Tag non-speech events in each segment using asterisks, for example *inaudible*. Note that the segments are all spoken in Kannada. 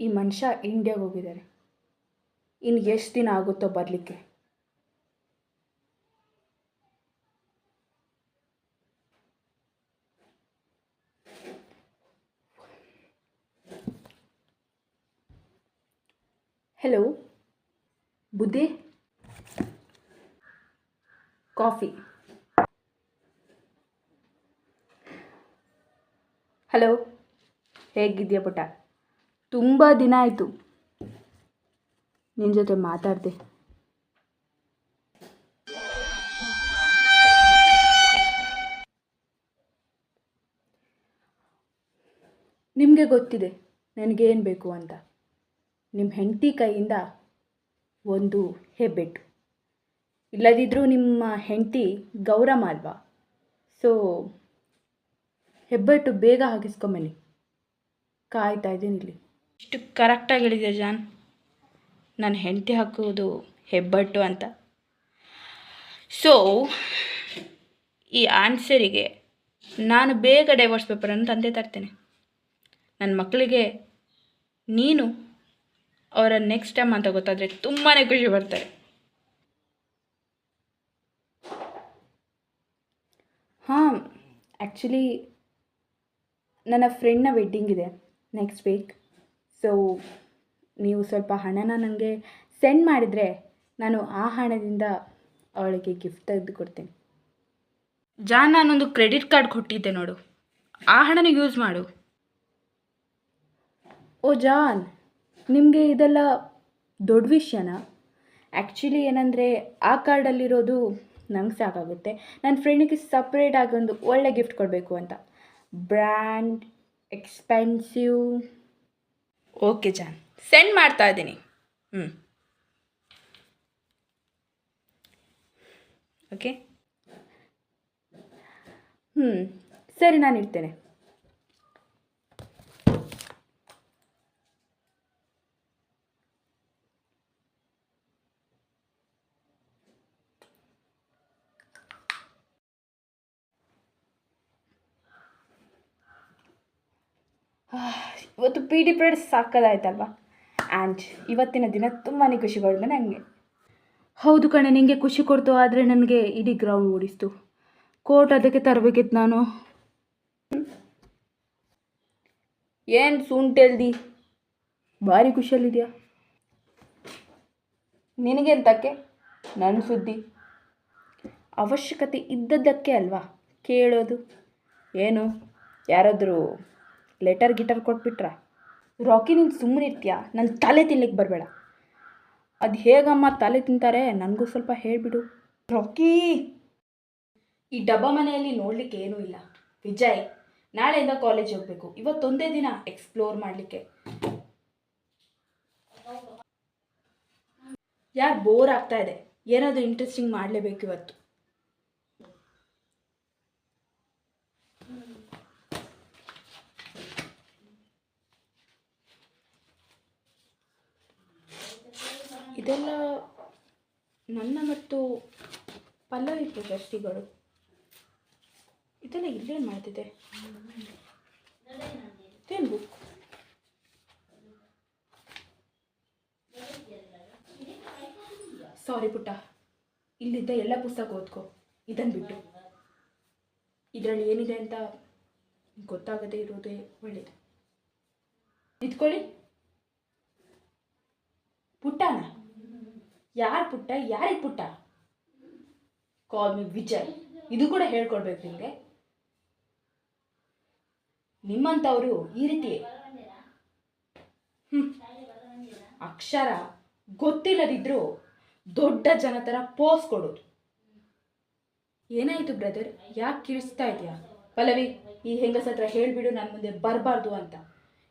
ಈ ಮನುಷ್ಯ ಇಂಡಿಯಾಗೆ ಹೋಗಿದ್ದಾರೆ ಇನ್ನು ಎಷ್ಟು ದಿನ ಆಗುತ್ತೋ ಬರಲಿಕ್ಕೆ. ಹಲೋ ಬುದ್ಧಿ? ಕಾಫಿ? ಹಲೋ ಹೇಗಿದೆಯಾ ಪುಟ್ಟ? ತುಂಬ ದಿನ ಆಯಿತು. ನಿನ್ನ ಜೊತೆ ಮಾತಾಡಿದೆ. ನಿಮಗೆ ಗೊತ್ತಿದೆ, ನನಗೇನು ಬೇಕು ಅಂತ. ನಿಮ್ಮ ಹೆಂಡತಿ ಕೈಯಿಂದ ಒಂದು ಹೆಬ್ಬೆಟ್ಟು. ಇಲ್ಲದಿದ್ದರೂ ನಿಮ್ಮ ಹೆಂಡತಿ ಗೌರಮ್ಮ ಅಲ್ವಾ? ಸೊ ಹೆಬ್ಬೆಟ್ಟು ಬೇಗ ಹಾಕಿಸ್ಕೊಂಬನ್ನಿ ಕಾಯ್ತಾ ಇದ್ದೀನಿ ಇಲ್ಲಿ. ಇಷ್ಟು ಕರೆಕ್ಟಾಗಿ ಹೇಳಿದೆ ಜಾನ್? ನನ್ನ ಹೆಂಡತಿ ಹಾಕೋದು ಹೆಬ್ಬಟ್ಟು ಅಂತ. ಸೊ ಈ ಆನ್ಸರಿಗೆ ನಾನು ಬೇಗ ಡೈವರ್ಸ್ ಪೇಪರನ್ನು ತಂದೆ ತರ್ತೇನೆ. ನನ್ನ ಮಕ್ಕಳಿಗೆ ನೀನು ಅವರ ನೆಕ್ಸ್ಟ್ ಟೈಮ್ ಅಂತ ಗೊತ್ತಾದರೆ ತುಂಬಾ ಖುಷಿ ಬರ್ತಾರೆ ಹಾಂ ಆ್ಯಕ್ಚುಲಿ ನನ್ನ ಫ್ರೆಂಡ್ನ ವೆಡ್ಡಿಂಗ್ ಇದೆ ನೆಕ್ಸ್ಟ್ ವೀಕ್ ಸೊ ನೀವು ಸ್ವಲ್ಪ ಹಣನ ನನಗೆ ಸೆಂಡ್ ಮಾಡಿದರೆ ನಾನು ಆ ಹಣದಿಂದ ಅವಳಿಗೆ ಗಿಫ್ಟ್ ತೆಗೆದು ಕೊಡ್ತೀನಿ ಜಾನ್ ನಾನೊಂದು ಕ್ರೆಡಿಟ್ ಕಾರ್ಡ್ ಕೊಟ್ಟಿದ್ದೆ ನೋಡು. ಆ ಹಣನ ಯೂಸ್ ಮಾಡು. ಓ ಜಾನ್ ನಿಮಗೆ ಇದೆಲ್ಲ ದೊಡ್ಡ ವಿಷಯನಾ? ಆ್ಯಕ್ಚುಲಿ ಏನಂದರೆ ಆ ಕಾರ್ಡಲ್ಲಿರೋದು ನಂಗೆ ಸಾಕಾಗುತ್ತೆ. ನನ್ನ ಫ್ರೆಂಡಿಗೆ ಸಪ್ರೇಟಾಗಿ ಒಂದು ಒಳ್ಳೆ ಗಿಫ್ಟ್ ಕೊಡಬೇಕು ಅಂತ. Brand expensive okay John send ಮಾಡ್ತಾ ಇದ್ದೀನಿ. ಹ್ಞೂ ಓಕೆ ಹ್ಞೂ ಸರಿ ನಾನು ಇಡ್ತೇನೆ. ಇವತ್ತು ಪಿ ಡಿ ಪೀರಿಯಡ್ ಸಾಕದಾಯ್ತಲ್ವಾ? ಆ್ಯಂಡ್ ಇವತ್ತಿನ ದಿನ ತುಂಬಾ ಖುಷಿ ಪಡಿದೆ ನನಗೆ ಹೌದು ಕಣೆ ನಿಮಗೆ ಖುಷಿ ಕೊಡ್ತು ಆದರೆ ನನಗೆ ಇಡೀ ಗ್ರೌಂಡ್ ಓಡಿಸ್ತು. ಕೋಟ್ ಅದಕ್ಕೆ ತರಬೇಕಿತ್ತು ನಾನು. ಏನು ಸುಂಟೆಲ್ದಿ ಭಾರಿ ಖುಷಿಯಲ್ಲಿದೆಯಾ? ನಿನಗೆಂತಕ್ಕೆ? ನನ್ನ ಸುದ್ದಿ. ಅವಶ್ಯಕತೆ ಇದ್ದದ್ದಕ್ಕೆ ಅಲ್ವಾ? ಕೇಳೋದು. ಏನು? ಯಾರಾದರೂ ಲೆಟರ್ ಗಿಟರ್ ಕೊಟ್ಬಿಟ್ರಾ. ರಾಕಿ ನೀನು ಸುಮ್ಮನೆ ಇರ್ತೀಯ? ನನ್ನ ತಲೆ ತಿನ್ಲಿಕ್ಕೆ ಬರಬೇಡ. ಅದು ಹೇಗಮ್ಮ ತಲೆ ತಿಂತಾರೆ? ನನಗೂ ಸ್ವಲ್ಪ ಹೇಳಿಬಿಡು. ರಾಕಿ ಈ ಡಬ್ಬ ಮನೆಯಲ್ಲಿ ನೋಡಲಿಕ್ಕೆ ಏನೂ ಇಲ್ಲ. ವಿಜಯ್, ನಾಳೆಯಿಂದ ಕಾಲೇಜ್ ಹೋಗಬೇಕು. ಇವತ್ತೊಂದೇ ದಿನ ಎಕ್ಸ್ಪ್ಲೋರ್ ಮಾಡಲಿಕ್ಕೆ. ಯಾರು ಬೋರ್ ಆಗ್ತಾ ಇದೆ? ಏನಾದರೂ ಇಂಟ್ರೆಸ್ಟಿಂಗ್ ಮಾಡಲೇಬೇಕು ಇವತ್ತು. ಇದೆಲ್ಲ ನನ್ನ ಮತ್ತು ಪಲ್ಲವಿ ಪ್ರಶಸ್ತಿಗಳು. ಇದೆಲ್ಲ ಇಲ್ಲೇನು ಮಾಡ್ತಿದೆ ಇದೇನು ಬುಕ್ ಸಾರಿ ಪುಟ್ಟ. ಇಲ್ಲಿದ್ದ ಎಲ್ಲ ಪುಸ್ತಕ ಓದ್ಕೋ. ಇದನ್ನು ಬಿಟ್ಟು. ಇದರಲ್ಲಿ ಏನಿದೆ ಅಂತ ಗೊತ್ತಾಗದೇ ಇರೋದೇ ಒಳ್ಳೇದು. ಇದ್ಕೊಳ್ಳಿ ಪುಟ್ಟನ? ಯಾರು ಪುಟ್ಟ, ಯಾರಿಗೆ ಪುಟ್ಟ? ಕಾಲ್ ಮಿ ವಿಜಯ್. ಇದು ಕೂಡ ಹೇಳ್ಕೊಡ್ಬೇಕು ನಿಮಗೆ. ನಿಮ್ಮಂಥವರು ಈ ರೀತಿ. ಅಕ್ಷರ ಗೊತ್ತಿಲ್ಲದಿದ್ರೂ ದೊಡ್ಡ ಜನ ಥರ ಪೋಸ್ ಕೊಡೋದು. ಏನಾಯಿತು ಬ್ರದರ್ ಯಾಕೆ ಕಿರಿಸ್ತಾ ಇದೆಯಾ ಪಲ್ಲವಿ, ಈ ಹೆಂಗಸ ಹತ್ರ ಹೇಳಿಬಿಡು ನನ್ನ ಮುಂದೆ ಬರಬಾರ್ದು ಅಂತ.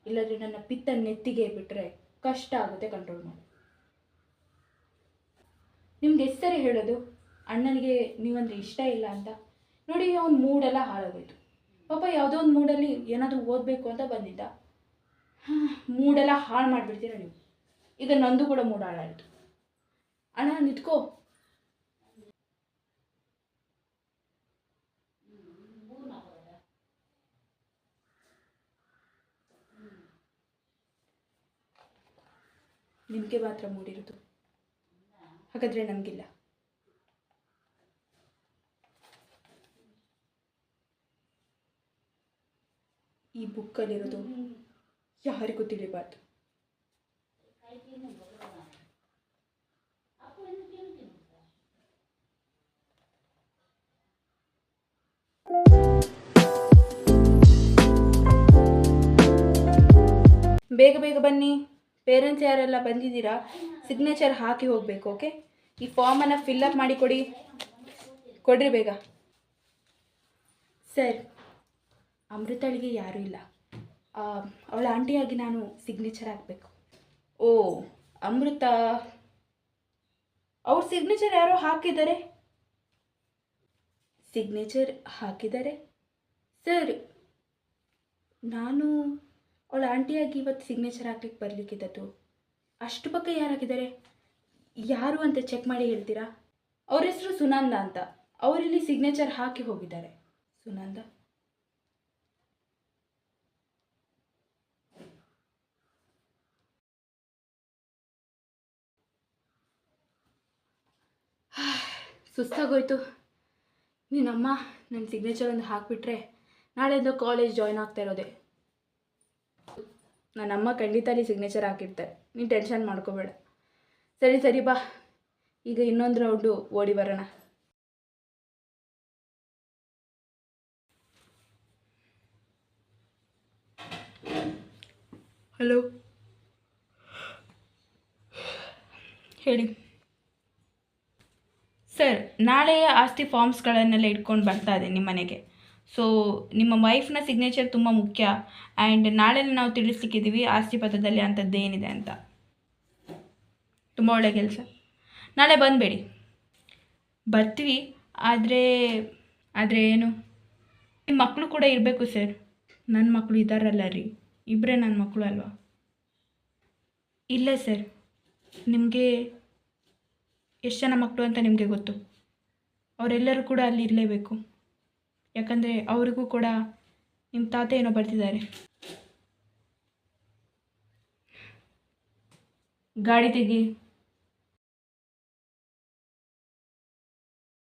ಇಲ್ಲದ್ರೆ ನನ್ನ ಪಿತ್ತ ನೆತ್ತಿಗೆ ಬಿಟ್ಟರೆ ಕಷ್ಟ ಆಗುತ್ತೆ ಕಂಟ್ರೋಲ್ ಮಾಡಿ ನಿಮ್ಗೆ ಎಷ್ಟು ಸರಿ ಹೇಳೋದು? ಅಣ್ಣನಿಗೆ ನೀವಂದ್ರೆ ಇಷ್ಟ ಇಲ್ಲ ಅಂತ. ನೋಡಿ, ಅವ್ನ ಮೂಡೆಲ್ಲ ಹಾಳಾಗೋಯ್ತು. ಪಾಪ ಯಾವುದೋ ಒಂದು ಮೂಡಲ್ಲಿ ಏನಾದರೂ ಓದಬೇಕು ಅಂತ ಬಂದಿದ್ದ. ಮೂಡೆಲ್ಲ ಹಾಳು ಮಾಡಿಬಿಡ್ತೀರ ನೀವು? ಈಗ ನಂದು ಕೂಡ ಮೂಡ್ ಹಾಳಾಯಿತು. ಅಣ್ಣ, ನಿಂತ್ಕೋ. ನಿಮಗೆ ಮಾತ್ರ ಮೂಡಿರೋದು. ಹಾಗಾದರೆ ನಮಗಿಲ್ಲ. ಈ ಬುಕ್ಕಲ್ಲಿರೋದು ಯಾರಿಗೂ ತಿಳಿಬಾರ್ದು. ಬೇಗ ಬೇಗ ಬನ್ನಿ. ಪೇರೆಂಟ್ಸ್ ಯಾರೆಲ್ಲ ಬಂದಿದ್ದೀರಾ ಸಿಗ್ನೇಚರ್ ಹಾಕಿ ಹೋಗಬೇಕು ಓಕೆ ಈ ಫಾರ್ಮನ್ನು ಫಿಲ್ಲಪ್ ಮಾಡಿ ಕೊಡಿ. ಕೊಡ್ರಿ ಬೇಗ. ಸರ್. ಅಮೃತಳಿಗೆ ಯಾರೂ ಇಲ್ಲ. ಅವಳ ಆಂಟಿಯಾಗಿ ನಾನು ಸಿಗ್ನೇಚರ್ ಹಾಕಬೇಕು. ಓ, ಅಮೃತ. ಅವ್ರ ಸಿಗ್ನೇಚರ್ ಯಾರೋ ಹಾಕಿದ್ದಾರೆ. ಸಿಗ್ನೇಚರ್ ಹಾಕಿದ್ದಾರೆ. ಸರ್. ನಾನು ಅವಳ ಆಂಟಿಯಾಗಿ ಇವತ್ತು ಸಿಗ್ನೇಚರ್ ಹಾಕ್ಲಿಕ್ಕೆ ಬರಲಿಕ್ಕಿದ್ದದ್ದು. ಅಷ್ಟು ಪಕ್ಕ ಯಾರಾಗಿದ್ದಾರೆ? ಯಾರು ಅಂತ ಚೆಕ್ ಮಾಡಿ ಹೇಳ್ತೀರಾ? ಅವ್ರ ಹೆಸರು ಸುನಂದ ಅಂತ. ಅವರಿಲ್ಲಿ ಸಿಗ್ನೇಚರ್ ಹಾಕಿ ಹೋಗಿದ್ದಾರೆ. ಸುನಂದ? *sighs* ಸುಸ್ತಾಗೋಯ್ತು. ನೀನಮ್ಮ ನನ್ನ ಸಿಗ್ನೇಚರ್ ಒಂದು ಹಾಕಿಬಿಟ್ರೆ ನಾಳೆಯಿಂದ ಕಾಲೇಜ್ ಜಾಯ್ನ್ ಆಗ್ತಾ ಇರೋದೆ. ನನ್ನ ಅಮ್ಮ ಖಂಡಿತ ಅಲ್ಲಿ ಸಿಗ್ನೇಚರ್ ಹಾಕಿರ್ತಾರೆ ನೀನು ಟೆನ್ಷನ್ ಮಾಡ್ಕೋಬೇಡ. ಸರಿ ಸರಿ ಬಾ. ಈಗ ಇನ್ನೊಂದು ರೌಂಡು ಓಡಿ ಬರೋಣ. ಹಲೋ ಹೇಳಿ. ಸರ್ ನಾಳೆಯ ಆಸ್ತಿ ಫಾರ್ಮ್ಸ್ಗಳನ್ನೆಲ್ಲ ಇಟ್ಕೊಂಡು ಬರ್ತಾ ಇದೆ ನಿಮ್ಮ ಮನೆಗೆ. ಸೊ ನಿಮ್ಮ ವೈಫ್ನ ಸಿಗ್ನೇಚರ್ ತುಂಬ ಮುಖ್ಯ. ಆ್ಯಂಡ್ ನಾಳೆ ನಾವು ತಿಳಿಸ್ಲಿಕ್ಕಿದ್ದೀವಿ ಆಸ್ತಿ ಪತ್ರದಲ್ಲಿ ಅಂಥದ್ದು ಏನಿದೆ ಅಂತ. ತುಂಬ ಒಳ್ಳೆಯ ಕೆಲಸ. ನಾಳೆ ಬಂದುಬೇಡಿ. ಬರ್ತೀವಿ. ಆದರೆ ಆದರೆ ಏನು? ನಿಮ್ಮ ಮಕ್ಕಳು ಕೂಡ ಇರಬೇಕು ಸರ್. ನನ್ನ ಮಕ್ಕಳು ಇದ್ದಾರಲ್ಲ ರೀ. ಇಬ್ಬರೇ ನನ್ನ ಮಕ್ಕಳು ಅಲ್ವಾ? ಇಲ್ಲ ಸರ್. ನಿಮಗೆ ಎಷ್ಟು ಜನ ಮಕ್ಕಳು ಅಂತ ನಿಮಗೆ ಗೊತ್ತು. ಅವರೆಲ್ಲರೂ ಕೂಡ ಅಲ್ಲಿ ಇರಲೇಬೇಕು. ಯಾಕಂದರೆ ಅವರಿಗೂ ಕೂಡ ನಿಮ್ಮ ತಾತ ಏನೋ ಬರ್ತಿದ್ದಾರೆ. ಗಾಡಿ ತೆಗಿ.